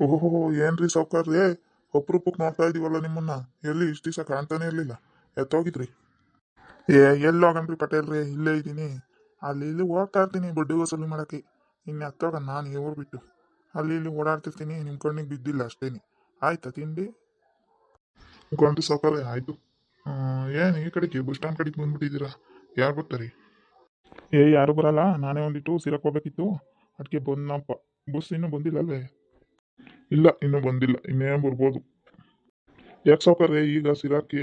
ಓಹೋ ಏನ್ರಿ ಸಾವ್ಕಾರ್ರಿ ಅಪ್ರೂಪಕ್ಕೆ ನೋಡ್ತಾ ಇದೀವಲ್ಲ ನಿಮ್ಮನ್ನ. ಎಲ್ಲಿ ಇಷ್ಟ ದಿವಸ ಕಾಣ್ತಾನೆ ಇರಲಿಲ್ಲ. ಎತ್ತೋಗಿದ್ರಿ. ಏ, ಎಲ್ಲಿ ಹೋಗನ್ರಿ ಪಟೇಲ್ರಿ ಇಲ್ಲೇ ಇದ್ದೀನಿ. ಅಲ್ಲಿ ಇಲ್ಲಿ ಹೋಗ್ತಾ ಇರ್ತೀನಿ ಬಡ್ಡಿ ವಸೂಲಿ ಮಾಡಕ್ಕೆ. ಇನ್ನು ಎತ್ತೋಗ ನಾನು ಇವ್ರು ಬಿಟ್ಟು. ಅಲ್ಲಿ ಇಲ್ಲಿ ಓಡಾಡ್ತಿರ್ತೀನಿ ನಿಮ್ಮ ಕಣ್ಣಿಗೆ ಬಿದ್ದಿಲ್ಲ ಅಷ್ಟೇನಿ. ಆಯ್ತಾ ತಿಂಡಿ? ಗೊಂಡು ಸಾವ್ಕಾರ್ರಿ ಆಯ್ತು. ಏನು ಈ ಕಡೆಗೆ ಬಸ್ ಸ್ಟ್ಯಾಂಡ್ ಕಡೆಗೆ ಬಂದ್ಬಿಟ್ಟಿದ್ದೀರಾ? ಯಾರು ಬರ್ತಾರೆ ಏ, ಯಾರು ಬರಲ್ಲ. ನಾನೇ ಒಂದಿಟ್ಟು ಸಿರಕ್ ಹೋಗ್ಬೇಕಿತ್ತು. ಅದಕ್ಕೆ ಬಂದಪ್ಪ ಬಸ್ ಇನ್ನೂ ಬಂದಿಲ್ಲ ಅಲ್ವೇ ಇಲ್ಲ, ಇನ್ನೂ ಬಂದಿಲ್ಲ ಇನ್ನೇ ಬರ್ಬೋದು. ಯಾಕೆ ಸಾವ್ಕಾರ್ರೆ ಈಗ ಸಿರಾಕಿ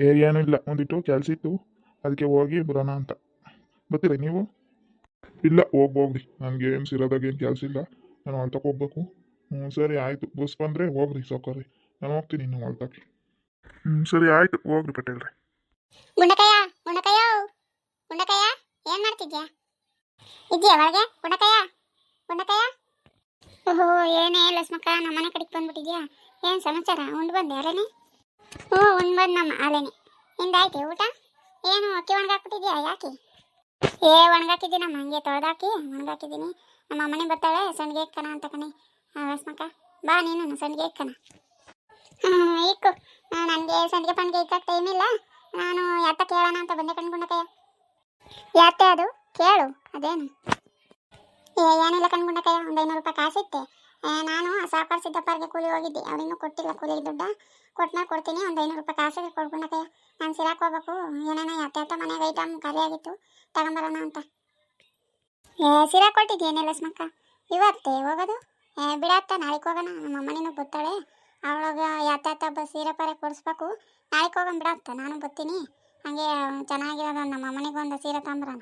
ಏ ಇಲ್ಲ, ಒಂದಿಟ್ಟು ಕೆಲಸ ಅದಕ್ಕೆ ಹೋಗಿ ಬರೋಣ ಅಂತ. ಬರ್ತೀರ ನೀವು? ಇಲ್ಲ, ಹೋಗಿ ನನಗೆ ಏನು ಸಿರಾದಾಗ ಏನು ಕೆಲಸ ಇಲ್ಲ, ನಾನು ಹೊಲ್ತಕ್ಕೆ ಹೋಗ್ಬೇಕು. ಹ್ಞೂ ಸರಿ ಆಯಿತು. ಬಸ್ ಬಂದರೆ ಹೋಗ್ರಿ ಸೌಕರ್ಯ ನಾನು ಹೋಗ್ತೀನಿ ಇನ್ನು ಹೊಲ್ತಕ್ಕೆ ಹ್ಞೂ ಸರಿ ಆಯಿತು. ಹೋಗ್ರಿ ಪಟೇಲ್ರಿ. ಏನ್ ಮಾಡ್ತಿದ್ಯಾ? ಇದ್ಯಾ ಒಳಗೆ? ಗುಂಡಕಯ್ಯ ಗುಂಡಕಯ್ಯ ಓಹೋ ಏನೇ ಲಸ್ಮಕ್ಕ ನಮ್ಮನೆ ಕಡೆಗೆ ಬಂದ್ಬಿಟ್ಟಿದ್ಯಾ? ಏನು ಸಮಾಚಾರ? ಉಂಡು ಬಂದೆ ಅಲ್ಲೇನೆ? ಹ್ಞೂ ಉಂಡು ಬಂದು ನಮ್ಮ ಅಲ್ಲೇನೆ. ನಿಂದಾಯ್ತು ಊಟ? ಏನು ಅಕ್ಕಿ ಒಣಗಾಕ್ಬಿಟ್ಟಿದ್ಯಾ ಯಾಕೆ? ಏ ಒಣಗಾಕಿದ್ದೀನಮ್ಮ ಹಂಗೆ ತೊಳೆದಾಕಿ ಒಣಗಾಕಿದ್ದೀನಿ. ನಮ್ಮ ಅಮ್ಮನೆ ಬರ್ತಾಳೆ ಸಂಡಿಗೆ ಕಣ ಅಂತ ಕಣೆ. ಆ, ಲಸ್ಮಕ್ಕ ಬಾ ನೀನು ಸಂಡಿಗೆ ಕಣ ಹ್ಞೂ ಇಕ್ಕು. ನನಗೆ ಸಂಡಿಗೆ ಪಂಡಿಗೆ ಇಕ್ಕಕ್ಕೆ ಟೈಮ್ ಇಲ್ಲ. ನಾನು ಯಾತ ಕೇಳೋಣ ಅಂತ ಬಂದೆ ಕಣ್ಗುಂಡಕಯ್ಯ ಯಾತೆ ಅದು? ಕೇಳು ಅದೇನು? ಏನಿಲ್ಲ ಕೈ ಒಂದು ಐನೂರು ರೂಪಾಯಿ ಕಾಸಿತ್ತೆ ನಾನು ಸಾಕಾರ ಸಿದ್ದಪ್ಪರಿಗೆ ಕೂಲಿ ಹೋಗಿದ್ದೆ. ಅವ್ರಿನ್ನೂ ಕೊಟ್ಟಿಲ್ಲ ಕೂಲಿ ದುಡ್ಡ. ಕೊಟ್ಟನ ಕೊಡ್ತೀನಿ, ಒಂದು ಐನೂರು ರೂಪಾಯಿ ಕಾಸಿಗೆ ಕೈ ನಾನು ಸಿರಾಕ್ ಹೋಗ್ಬೇಕು. ಏನೇನೋ ಯಾತ ಯಾತ ಮನೆಗೆ ಐಟಮ್ ಖಾಲಿ ಆಗಿತ್ತು ತಗೊಂಬರೋಣ ಅಂತ. ಏ ಸಿರಾ ಏನಿಲ್ಲ ಸ್ಮಕ್ಕ ಇವತ್ತೇ ಹೋಗೋದು? ಏ ಬಿಡತ್ತ ನಾಳೆಗೆ ಹೋಗೋಣ. ನಮ್ಮ ಅಮ್ಮನಿನೂ ಬರ್ತಾಳೆ ಅವಳಾಗ ಯಾತ ಯಾತ ಬಸ್ ಸೀರೆ ಪಾರೆ ಕೊಡಿಸ್ಬೇಕು. ನಾಳೆಗೆ ಹೋಗೋಣ ಬಿಡತ್ತ ನಾನು ಬರ್ತೀನಿ. ಹಂಗೆ ಚೆನ್ನಾಗಿರೋದು ನಮ್ಮ ಅಮ್ಮನಿಗೆ ಒಂದು ಸೀರೆ ತಗೊಂಬರೋಣ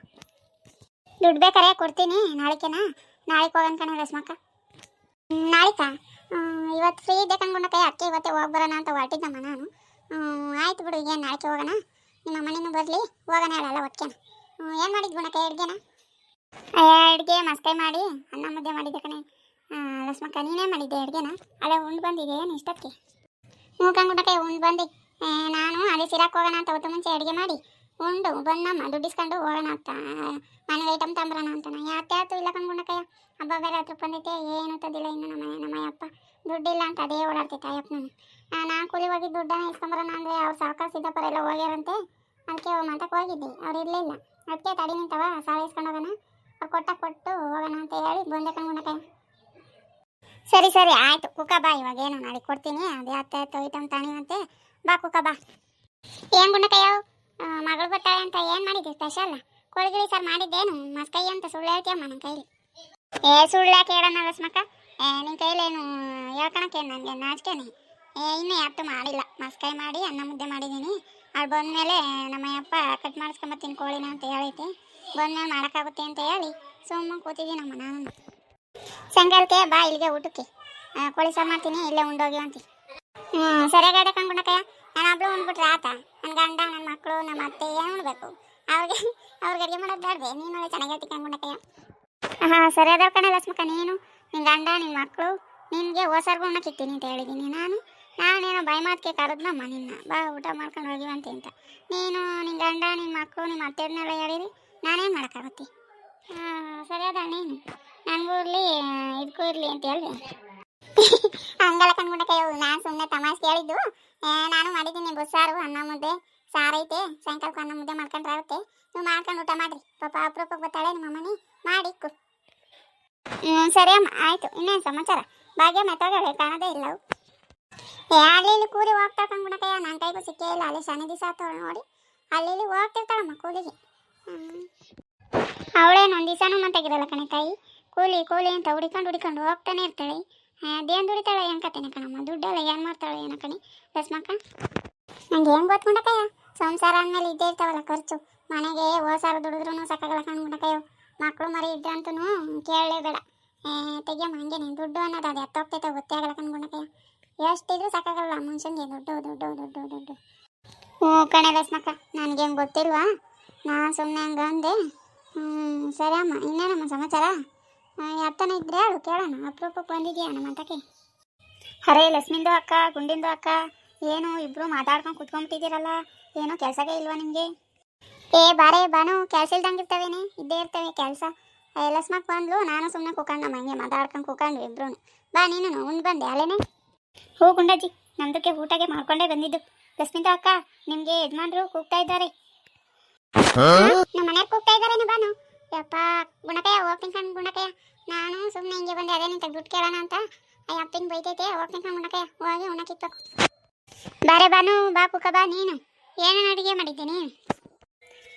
ದುಡ್ಡು ಬೇಕಾರೆ ಕೊಡ್ತೀನಿ, ನಾಳೆಕೆನಾ? ನಾಳೆಗೆ ಹೋಗೋಣ ಕಣ ರಶ್ಮಕ್ಕ ನಾಳಿಕ? ಇವತ್ತು ಫ್ರೀ ಇದೆ ಕಣ್ಕೊಂಡ ಅಕ್ಕೆ ಇವತ್ತೇ ಹೋಗಿ ಬರೋಣ ಅಂತ ಹೊರಟಿದ್ದಮ್ಮ ನಾನು. ಆಯ್ತು ಬಿಡು ಏನು ನಾಳೆಗೆ ಹೋಗೋಣ? ನಿಮ್ಮ ಅಮ್ಮನಿನೂ ಬರಲಿ, ಹೋಗೋಣ ಹೇಳಲ್ಲ ಒಟ್ಕೆನ ಏನು ಮಾಡಿದ್ ಗುಣಕ್ಕೆ ಅಡುಗೆನ ಅಡುಗೆ ಮಸ್ಕೈ ಮಾಡಿ, ಅನ್ನ ಮುದ್ದೆ ಮಾಡಿದ್ದೆ ಕಣೆ. ರಶ್ಮಕ್ಕ ನೀನೇ ಮಾಡಿದ್ದೆ ಅಡುಗೆನ ಅಲ್ಲೇ, ಉಂಡು ಬಂದಿದೆ ಏನು ಇಷ್ಟಕ್ಕೆ ಹ್ಞೂ ಕಂಗುಂಡಕ್ಕೆ ಉಂಡು ಬಂದು. ನಾನು, ಅದೇ ಸಿರಾಕ್ ಹೋಗೋಣ ಅಂತ ಹೊತ್ತು ಮುಂಚೆ ಅಡುಗೆ ಮಾಡಿ. ಉಂಡು ಬಂದಮ್ಮ ದುಡ್ಡಿಸ್ಕೊಂಡು ಹೋಗೋಣ ಅಂತ. ಮನೆ ಐಟಮ್ ತಂಬರೋಣ ಅಂತ ಯಾತೆ ಆತು ಇಲ್ಲ ಕಂಗುಂಡಕಯ್ಯ ಹಬ್ಬ ಬೇರೆ ಹತ್ರ ಬಂದೈತೆ ಏನು ತದಿಲ್ಲ ಇನ್ನು ನಮ್ಮ ನಮ್ಮ ಅಪ್ಪ ದುಡ್ಡಿಲ್ಲ ಅಂತ ಅದೇ ಓಡಾಡ್ತೈತೆ ಅಯ್ಯಪ್ಪನ ನಾನು ಕೂಲಿ ಹೋಗಿ ದುಡ್ಡನ್ನ ಇಸ್ಕೊಂಬರೋಣ ಅಂದರೆ ಅವ್ರು ಸಾವುಕಾರ ಸಿದ್ದಪ್ಪರ ಎಲ್ಲ ಹೋಗ್ಯಾರಂತೆ. ಅದಕ್ಕೆ ಮಾತಕ್ಕೆ ಹೋಗಿದ್ದೆ. ಅವ್ರು ಇರಲಿಲ್ಲ. ಅದಕ್ಕೆ ತಡಿ ನಿಂತವ, ಸಾಲ ಇಸ್ಕೊಂಡು ಹೋಗೋಣ. ಅವ್ರು ಕೊಟ್ಟ ಕೊಟ್ಟು ಹೋಗೋಣ ಅಂತ ಹೇಳಿ ಬಂದೆ ಕಂಗುಂಡಕಯ್ಯ ಸರಿ ಸರಿ, ಆಯಿತು. ಕುಕ್ಕ ಬಾ ಇವಾಗ. ಏನು ನಾಳೆ ಕೊಡ್ತೀನಿ. ಅದೇ ಅತ್ತೆ ಐಟಮ್ ತಾಣಿವಂತೆ. ಬಾ ಕುಕ್ಕ ಬಾ. ಏನು ಗುಂಡಕಯ್ಯವ್ ಮಗಳು ಬರ್ತಾಳೆ ಅಂತ ಏನು ಮಾಡಿದ್ದೆ? Special ಕೋಳಿಗಿಳಿ sir ಮಾಡಿದ್ದೇನು? ಮಸ್ಕೈ ಅಂತ ಸುಳ್ಳು ಹೇಳ್ತೀಯಮ್ಮ ನನ್ನ ಕೈಲಿ. ಏ, ಸುಳ್ಳು ಯಾಕೆ ಹೇಳೋಣ ರಸ್ಮಕ್ಕ ಏ ನಿನ್ನ ಕೈಲೇನು ಹೇಳ್ಕೊಳಕ್ಕೆ ನನಗೆ? ನಾಚಿಕೆನೆ. ಏ, ಇನ್ನೂ ಯಾವತ್ತು ಮಾಡಿಲ್ಲ. ಮಸ್ಕೈ ಮಾಡಿ, ಅನ್ನ ಮುದ್ದೆ ಮಾಡಿದ್ದೀನಿ. ಅಲ್ಲಿ ಬಂದಮೇಲೆ ನಮ್ಮ ಯಪ್ಪ ಕಟ್ ಮಾಡಿಸ್ಕೊಂಬತ್ತೀನಿ ಕೋಳಿನ ಅಂತ ಹೇಳೈತೆ. ಬಂದ್ಮೇಲೆ ಮಾಡೋಕ್ಕಾಗುತ್ತೆ ಅಂತ ಹೇಳಿ ಸುಮ್ಮನೆ ಕೂತಿದ್ದೀನಮ್ಮ ನಾನು. ಸಂಗಾಲಕ್ಕೆ ಬಾ ಇಲ್ಲಿಗೆ ಊಟಕ್ಕೆ. ಕೋಳಿ ಸಾರು ಮಾಡ್ತೀನಿ, ಇಲ್ಲೇ ಉಂಡೋಗಿ ಅಂತಿ. ಹ್ಞೂ ಸರಿಯಾಗಿ ಕಂಡ್ಕೊಂಡಕ್ಕಯ್ಯ? ನಾನು ಒಬ್ಳು ಉಂಡ್ಬಿಟ್ರೆ ಆತ ನನ್ನ ಗಂಡ ನನ್ನ ಮಕ್ಕಳು ನಮ್ಮ ಅತ್ತೆ ಏನು ಉಣ್ಬೇಕು ಅವ್ರಿಗೆ ಅವ್ರಿಗೆ ಅಡುಗೆ ಮಾಡೋದು ಬೇಡದೆ ನೀನು ಚೆನ್ನಾಗಿ ಹೇಳ್ತಿ ಕಂಡ್ಕೊಂಡಕ್ಕಯ್ಯ ಹಾಂ ಸರಿ ಅದ್ರ ಕಣ ಲಕ್ಷ್ಮಕ್ಕ ನೀನು ನಿನ್ನ ಗಂಡ ನಿನ್ನ ಮಕ್ಕಳು ನಿನಗೆ ಹೊಸರ್ಗು ಕಿತ್ತೀನಿ ಅಂತ ಹೇಳಿದ್ದೀನಿ ನಾನು ನಾನೇನೋ ಬಾಯಿ ಮಾತಿಗೆ ಕರೆದ್ನಮ್ಮ ನಿನ್ನ. ಬಾ ಊಟ ಮಾಡ್ಕೊಂಡು ಹೋಗಿವಂತೆ ಅಂತ ನೀನು ನಿನ್ನ ಗಂಡ ನಿನ್ನ ಮಕ್ಕಳು ನಿಮ್ಮ ಅತ್ತೆಯವ್ರನ್ನೆಲ್ಲ ಹೇಳಿರಿ. ನಾನೇನು ಮಾಡೋಕ್ಕಾಗುತ್ತೆ? ಸರಿ ಅದ ನೀನು. ನನಗೂ ಇರಲಿ ಇದಕ್ಕೂ ಇರಲಿ ಅಂತ ಹೇಳಿದೆ. ಹಂಗಲ್ಲ ಕಣ್ಗುಂಡಕ್ಕೆ ನಾನು ಸುಮ್ಮನೆ ತಮಾಷೆ ಕೇಳಿದ್ದು. ಏ, ನಾನು ಮಾಡಿದ್ದೀನಿ ಬಸ್ಸಾರು, ಅನ್ನ ಮುದ್ದೆ ಸಾರೈತೆ ಸಾಯಂಕಾಲಕ್ಕೆ ಅನ್ನ ಮುದ್ದೆ ಮಾಡ್ಕೊಂಡ್ರೆ ಆಗುತ್ತೆ. ನೀವು ಮಾಡ್ಕೊಂಡು ಊಟ ಮಾಡಿರಿ. ಪಾಪ ಅಪರೂಪಕ್ಕೆ ಬರ್ತಾಳೆ ನಿಮ್ಮ ಅಮ್ಮನಿ. ಮಾಡಿ ಇಕ್ಕು ಹ್ಞೂ ಸರಿ ಅಮ್ಮ, ಆಯಿತು. ಇನ್ನೇನು ಸಮಾಚಾರ? ಭಾಗ್ಯ ಮೆತ್ತಗಳೇ ಕಾಣದೇ ಇಲ್ಲ ಅವು. ಏ ಅಲ್ಲಿ ಇಲ್ಲಿ ಕೂಲಿ ಹೋಗ್ತಾ ಕಣ್ಗುಣಕಯ್ಯ ನನ್ನ ಕೈಗೂ ಸಿಕ್ಕೇ ಇಲ್ಲ. ಅಲ್ಲಿ ಶನಿ ದಿವಸ ಆತವಳು ನೋಡಿ. ಅಲ್ಲಿ ಇಲ್ಲಿ ಹೋಗ್ತಿರ್ತಾಳಮ್ಮ ಕೂಲಿಗೆ. ಅವಳೇನು ಒಂದು ದಿವಸನೂ ಮಂತಾಗಿರಲ್ಲ ಕಣೆ ತಾಯಿ. ಕೂಲಿ ಕೂಲಿ ಅಂತ ಹುಡಿಕೊಂಡು ಹುಡಿಕೊಂಡು ಹೋಗ್ತಾನೆ ಇರ್ತಾಳೆ. ಅದೇನು ದುಡಿತಾಳೆ, ಏನು ಕತೆನೆ ಕಣಮ್ಮ ದುಡ್ಡೆಲ್ಲ, ಏನು ಮಾಡ್ತಾಳೆ, ಏನೋ ಕಣಿ ರಸ್ಮಕ್ಕ ನಂಗೆ ಏನು ಗೊತ್ಕೊಂಡಕಯ್ಯ, ಸಂಸಾರ ಅಂದಮೇಲೆ ಇದ್ದೇ ಇರ್ತಾವಲ್ಲ ಖರ್ಚು. ಮನೆಗೆ ಹೋಸಾರ ದುಡಿದ್ರೂ ಸಾಕಾಗಲ್ಲ ಕಣ್ಬಿಡಕಯ್ಯೋ ಮಕ್ಕಳು ಮರಿ ಇದ್ರಂತೂ ಕೇಳಲೇಬೇಡ. ತೆಗಿಯಮ್ಮ ಹಂಗೆ ದುಡ್ಡು ಅನ್ನೋದು ಅದು ಎತ್ತೋಗ್ತೈತೆ ಗೊತ್ತೇ ಆಗಲ್ಲ ಕಣ್ಗುಂಡಕಯ್ಯ ಎಷ್ಟಿದ್ರೂ ಸಾಕಾಗಲ್ಲ, ಮನುಷ್ಯನಿಗೆ ದುಡ್ಡು ದುಡ್ಡು ದುಡ್ಡು ದುಡ್ಡು. ಹ್ಞೂ ಕಣೆ ನನಗೆ ನನಗೇನು ಗೊತ್ತಿಲ್ವಾ? ನಾನು ಸುಮ್ಮನೆ ಹಂಗೆ ಅಂದೆ ಹ್ಞೂ ಸರಿ ಅಮ್ಮ, ಇನ್ನೇನಮ್ಮ ಸಮಾಚಾರ? ಅತ್ತನ ಇದ್ರೆ ಹೇಳು ಕೇಳೋಣ ಅಪರೂಪಕ್ಕೆ ಬಂದಿದ್ಯಾ ನಮ್ಮ ಅಂತಕ್ಕೆ ಅರೆ ಲಕ್ಷ್ಮಿಂದು ಅಕ್ಕ ಗುಂಡಿಂದು ಅಕ್ಕ ಏನು ಇಬ್ರು ಮಾತಾಡ್ಕೊಂಡು ಕುತ್ಕೊಂಡ್ಬಿಟ್ಟಿದ್ದೀರಲ್ಲ ಏನು ಕೆಲಸವೇ ಇಲ್ವಾ ನಿಮಗೆ? ಏ ಬಾರೆ ಬಾನು ಕೆಲಸ ಇಲ್ದಂಗೆ ಇರ್ತವೇನೆ ಇದ್ದೇ ಇರ್ತವೆ ಕೆಲಸ. ಲಸ್ಮಕ್ ಬಂದ್ಲು ನಾನು ಸುಮ್ಮನೆ ಕೂಕಂಡು ನಮ್ಮ ಹಂಗೆ ಮಾತಾಡ್ಕೊಂಡು ಕೂಕಂಡು ಇಬ್ರು ಬಾ ನೀನು ಉಂಡು ಬಂದೆ ಅಲ್ಲೇನೆ? ಹೋ ಗುಂಡಜ್ಜಿ ನಮ್ದಕ್ಕೆ ಊಟಗೆ ಮಾಡ್ಕೊಂಡೇ ಬಂದಿದ್ದು. ಲಸ್ಮಿತಾ ಅಕ್ಕ ನಿಮಗೆ ಯಜಮಾನ್ರು ಕೂಗ್ತಾ ಇದ್ದಾರೆ. ನಮ್ಮ ಮನೆಯವ್ರು ಕೂಗ್ತಾ ಇದ್ದಾರೆ ಬಾನು. ಯಪ್ಪ, ಗುಣಕಯ್ಯ ಹೋಗ್ತೀನಿ ಕಣ್ ಗುಣಕಯ್ಯ. ನಾನು ಸುಮ್ಮನೆ ಹಿಂಗೆ ಬಂದೆ, ಅದೇ ನಿಂತ ದುಡ್ಡು ಕೇಳೋಣ ಅಂತ. ಆ ಅಪ್ಪಿನ ಬೈತೈತೆ ಹೋಗ್ತೀನಿ ಕಣ್ ಗುಣಕಯ್ಯ. ಹೋಗಿ ಉಣ್ಣಕ್ಕಿತ್ಬೇಕು ಬಾರೆ ಬಾನು ಬಾ ಕುಕ ಬಾ ನೀನು. ಏನೇನು ಅಡುಗೆ ಮಾಡಿದ್ದೆ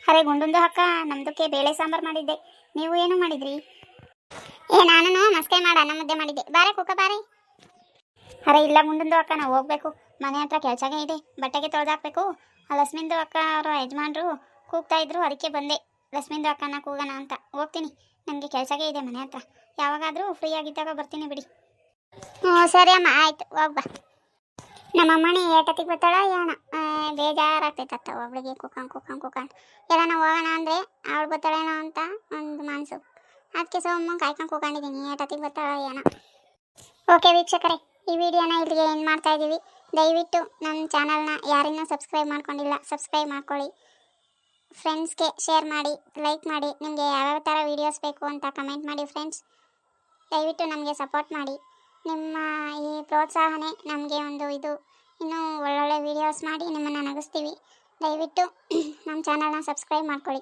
ಅರೆ, ಗುಂಡುಂದು ಅಕ್ಕ ನಮ್ದಕ್ಕೆ ಬೇಳೆ ಸಾಂಬಾರು ಮಾಡಿದ್ದೆ. ನೀವು ಏನು ಮಾಡಿದ್ರಿ? ಏ ನಾನು ಮಸ್ಕೆ ಮಾಡ ಅನ್ನ ಮುದ್ದೆ ಮಾಡಿದ್ದೆ. ಬಾರೆ ಕುಕ್ಕ ಬಾರೆ. ಅರೆ, ಇಲ್ಲ ಗುಂಡುಂದು ಅಕ್ಕ ನಾವು ಹೋಗ್ಬೇಕು. ಮನೆ ಹತ್ರ ಕೆಲಸನೇ ಇದೆ. ಬಟ್ಟೆಗೆ ತೊಳೆದಾಕ್ಬೇಕು. ಆ ಲಕ್ಷ್ಮಿಂದು ಅಕ್ಕ ಅವರ ಯಜಮಾನ್ರು ಕೂಗ್ತಾ ಇದ್ರು, ಅದಕ್ಕೆ ಬಂದೆ. ಲಕ್ಷ್ಮಿಂದು ಅಕ್ಕನ ಕೂಗೋಣ ಅಂತ. ಹೋಗ್ತೀನಿ. ನನಗೆ ಕೆಲಸಕ್ಕೆ ಇದೆ ಮನೆ ಹತ್ರ. ಯಾವಾಗಾದರೂ ಫ್ರೀ ಆಗಿದ್ದಾಗ ಬರ್ತೀನಿ ಬಿಡಿ. ಹ್ಞೂ ಸರಿ ಅಮ್ಮ, ಆಯ್ತು. ಹೋಗ್ಬಾ ನಮ್ಮ ಅಮ್ಮನೇ ಏಟತ್ತಿಗೆ ಬರ್ತಾಳ ಏನ ಬೇಜಾರಾಗ್ತೈತತ್ತ ಒಬ್ಳಿಗೆ ಕುಕ್ಕಂಡ್ ಕುಕ್ಕಂಡ್ ಕುಕ್ಕಂಡ್ ಎಲ್ಲನ ಹೋಗೋಣ ಅಂದರೆ ಅವಳು ಬರ್ತಾಳೇನೋ ಅಂತ ಒಂದು ಮನಸ್ಸು ಅದಕ್ಕೆ ಸೋಮ ಕಾಯ್ಕೊಂಡು ಕೂಕೊಂಡಿದ್ದೀನಿ. ಏಟತಿಗೆ ಬರ್ತಾಳ ಏನ ಓಕೆ ವೀಕ್ಷಕರೇ, ಈ ವಿಡಿಯೋನ ಇಲ್ಲಿಗೆ ಏನು ಮಾಡ್ತಾಯಿದ್ದೀವಿ ದಯವಿಟ್ಟು ನನ್ನ ಚಾನಲ್ನ ಯಾರಿನ್ನೂ ಸಬ್ಸ್ಕ್ರೈಬ್ ಮಾಡ್ಕೊಂಡಿಲ್ಲ ಸಬ್ಸ್ಕ್ರೈಬ್ ಮಾಡ್ಕೊಳ್ಳಿ. ಫ್ರೆಂಡ್ಸ್ಗೆ ಶೇರ್ ಮಾಡಿ ಲೈಕ್ ಮಾಡಿ, ನಿಮಗೆ ಯಾವ್ಯಾವ ಥರ ವೀಡಿಯೋಸ್ ಬೇಕು ಅಂತ ಕಮೆಂಟ್ ಮಾಡಿ ಫ್ರೆಂಡ್ಸ್ ದಯವಿಟ್ಟು ನಮಗೆ ಸಪೋರ್ಟ್ ಮಾಡಿ. ನಿಮ್ಮ ಈ ಪ್ರೋತ್ಸಾಹನೆ ನಮಗೆ ಒಂದು ಇದು. ಇನ್ನೂ ಒಳ್ಳೊಳ್ಳೆ ವೀಡಿಯೋಸ್ ಮಾಡಿ ನಿಮ್ಮನ್ನು ನಗಿಸ್ತೀವಿ. ದಯವಿಟ್ಟು ನಮ್ಮ ಚಾನಲ್ನ ಸಬ್ಸ್ಕ್ರೈಬ್ ಮಾಡ್ಕೊಳ್ಳಿ.